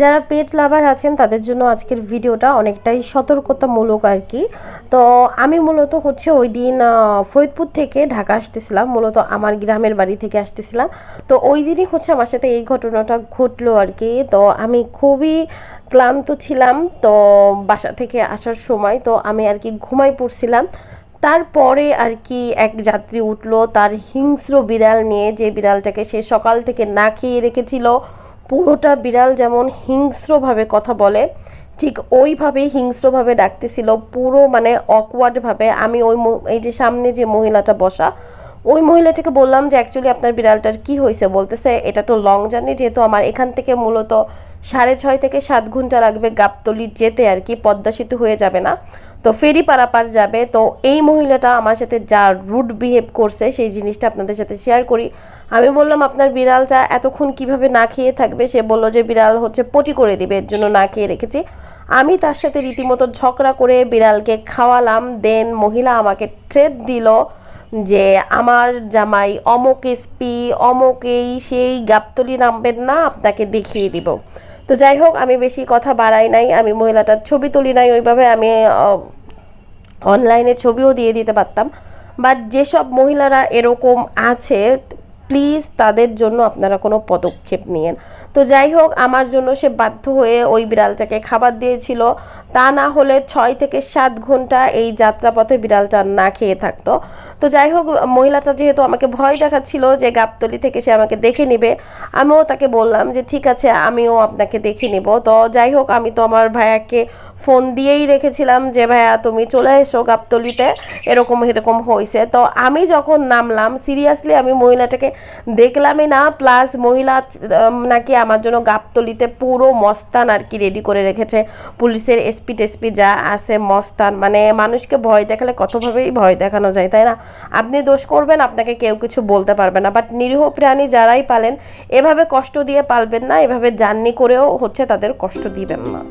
যারা পেট লাভার আছেন, তাদের জন্য আজকের ভিডিওটা অনেকটাই সতর্কতামূলক আর কি। তো আমি মূলত হচ্ছে ওই দিন ফরিদপুর থেকে ঢাকা আসতেছিলাম, মূলত আমার গ্রামের বাড়ি থেকে আসতেছিলাম। তো ওই দিনই হচ্ছে আমার সাথে এই ঘটনাটা ঘটলো আর কি। তো আমি খুবই ক্লান্ত ছিলাম, তো বাসা থেকে আসার সময় তো আমি আর কি ঘুমাই পড়ছিলাম। তারপরে আর কি এক যাত্রী উঠল, তার হিংস্র বিড়াল নিয়ে, যে বিড়ালটাকে সে সকাল থেকে না খেয়ে রেখেছিল। পুরোটা বিড়াল যেমন হিংস্রভাবে কথা বলে, ঠিক ওইভাবে হিংস্রভাবে ডাকতেছিল, পুরো মানে অকওয়ার্ডভাবে আমি ওই এই যে সামনে যে মহিলাটা বসা, ওই মহিলাটাকে বললাম যে অ্যাকচুয়ালি আপনার বিড়ালটার কি হয়েছে বলতেছে, এটা তো লং জার্নি যেহেতু আমার এখান থেকে মূলত সাড়ে ছয় থেকে সাত ঘণ্টা লাগবে গাবতলি যেতে আর কি, পদ্মা সেতু হয়ে যাবে না। তো ফেরি পারাপার যাবে। তো এই মহিলাটা আমার সাথে যা রুড বিহেভ করছে, সেই জিনিসটা আপনাদের সাথে শেয়ার করি। আমি বললাম, আপনার বিড়ালটা এতক্ষণ কীভাবে না খেয়ে থাকবে? সে বলল যে, বিড়াল হচ্ছে পটি করে দিবে, এর জন্য না খেয়ে রেখেছি। আমি তার সাথে রীতিমতো ঝগড়া করে বিড়ালকে খাওয়ালাম। দেন মহিলা আমাকে ট্রেড দিল যে, আমার জামাই অমক এসপি অমক এই সেই গাবতলি নামবেন না, আপনাকে দেখিয়ে দিব। তো যাই হোক, আমি বেশি কথা বাড়াই নাই। আমি মহিলাটার ছবি তুলি নাই। ওইভাবে আমি অনলাইনে ছবিও দিয়ে দিতে পারতাম। বাট যেসব মহিলারা এরকম আছে প্লিজ তাদের জন্য আপনারা কোনো পদক্ষেপ নিয়েন। তো যাই হোক, আমার জন্য সে বাধ্য হয়ে ওই বিড়ালটাকে খাবার দিয়েছিল। তা না হলে ছয় থেকে সাত ঘণ্টা এই যাত্রাপথে বিড়ালটা না খেয়ে থাকতো। তো যাই হোক, মহিলাটা যেহেতু আমাকে ভয় দেখাচ্ছিল যে গাবতলি থেকে সে আমাকে দেখে নিবে, আমিও তাকে বললাম যে, ঠিক আছে, আমিও আপনাকে দেখে নিব। তো যাই হোক, আমি তো আমার ভাইয়াকে ফোন দিয়েই রেখেছিলাম যে, ভাইয়া, তুমি চলে এসো গাবতলিতে। এরকম এরকম হয়েছে তো আমি যখন নামলাম সিরিয়াসলি আমি মহিলাটাকে দেখলামই না প্লাস মহিলা নাকি আমার জন্য গাবতলিতে পুরো মস্তান আর কি রেডি করে রেখেছে। পুলিশের এসপি টেসপি যা আছে, মস্তান। মানে মানুষকে ভয় দেখালে কতভাবেই ভয় দেখানো যায়, তাই না? আপনি দোষ করবেন, আপনাকে কেউ কিছু বলতে পারবে না। বাট নিরীহ প্রাণী যারাই পালেন, এভাবে কষ্ট দিয়ে পালবেন না, এভাবে জার্নি করেও হচ্ছে তাদের কষ্ট দিবেন না।